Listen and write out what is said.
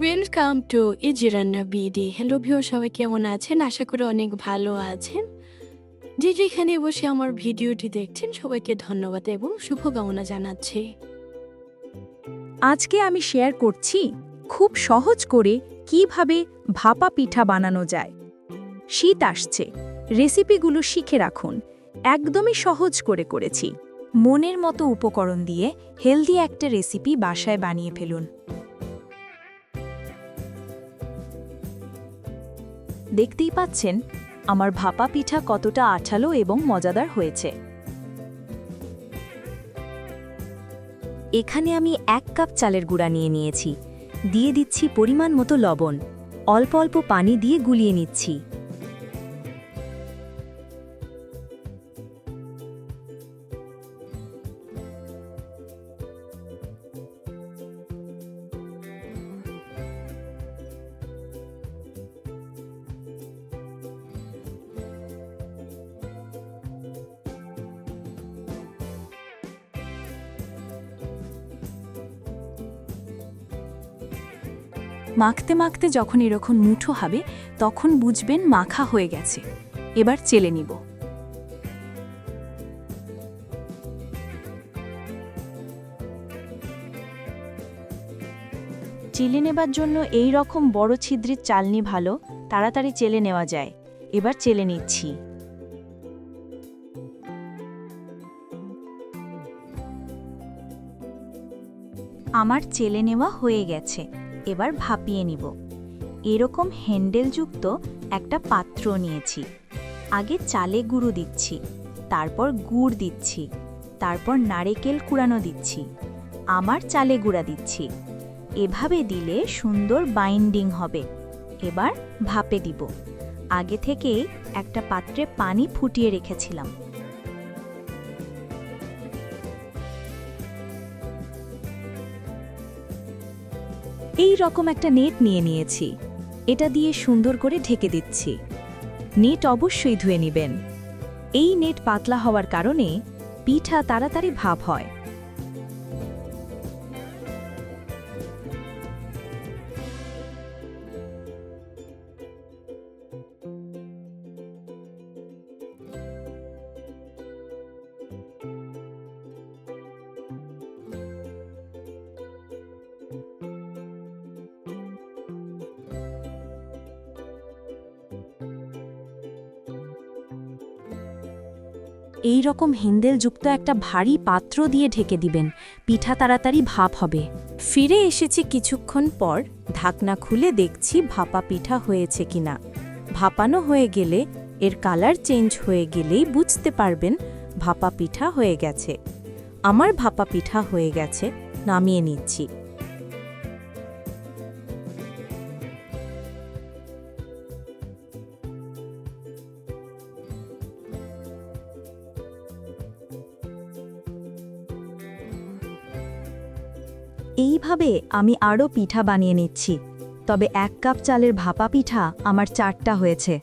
Welcome to ইজিরান্না BD hello view সবাই কেমন আছেন? আশা করি অনেক ভালো আছেন। যে যেখানে বসে আমার ভিডিওটি দেখছেন, সবাইকে ধন্যবাদ এবং শুভকামনা জানাচ্ছি। আজকে আমি শেয়ার করছি খুব সহজ করে কীভাবে ভাপা পিঠা বানানো যায়। শীত আসছে। রেসিপিগুলো শিখে রাখুন। একদমই সহজ করে করেছি। মনের মতো উপকরণ দিয়ে হেলদি একটা রেসিপি বাসায় বানিয়ে ফেলুন। দেখতেই পাচ্ছেন, আমার ভাপা পিঠা কতটা আঠালো এবং মজাদার হয়েছে। এখানে আমি এক কাপ চালের গুঁড়া নিয়ে নিয়েছি। দিয়ে দিচ্ছি পরিমাণ মতো লবণ। অল্প অল্প পানি দিয়ে গুলিয়ে নিচ্ছি। মাখতে মাখতে যখন এরকম মুঠো হবে, তখন বুঝবেন মাখা হয়ে গেছে। এবার চেলে নিব। চেলে নেবার জন্য এই রকম বড় ছিদ্রের চালনি ভালো, তাড়াতাড়ি চেলে নেওয়া যায়। এবার চেলে নিচ্ছি। আমার চেলে নেওয়া হয়ে গেছে। এবার ভাপিয়ে নিব। এরকম হ্যান্ডেলযুক্ত একটা পাত্র নিয়েছি। আগে চালে গুঁড়ো দিচ্ছি, তারপর গুড় দিচ্ছি, তারপর নারেকেল কুড়ানো দিচ্ছি, আমার চালে গুঁড়া দিচ্ছি। এভাবে দিলে সুন্দর বাইন্ডিং হবে। এবার ভাপে দিব। আগে থেকেই একটা পাত্রে পানি ফুটিয়ে রেখেছিলাম। এই রকম একটা নেট নিয়ে নিয়েছি। এটা দিয়ে সুন্দর করে ঢেকে দিচ্ছি। নেট অবশ্যই ধুয়ে নেবেন। এই নেট পাতলা হওয়ার কারণে পিঠা তাড়াতাড়ি ভাব হয়। এই রকম হেন্দেলযুক্ত একটা ভারী পাত্র দিয়ে ঢেকে দিবেন। পিঠা তাড়াতাড়ি ভাপ হবে। ফিরে এসেছি কিছুক্ষণ পর, ঢাকনা খুলে দেখছি ভাপা পিঠা হয়েছে কিনা। ভাপানো হয়ে গেলে, এর কালার চেঞ্জ হয়ে গেলেই বুঝতে পারবেন ভাপা পিঠা হয়ে গেছে। আমার ভাপা পিঠা হয়ে গেছে, নামিয়ে নিচ্ছি। এইভাবে আমি আরও পিঠা বানিয়ে নিচ্ছি। তবে এক কাপ চালের ভাপা পিঠা আমার চারটা হয়েছে।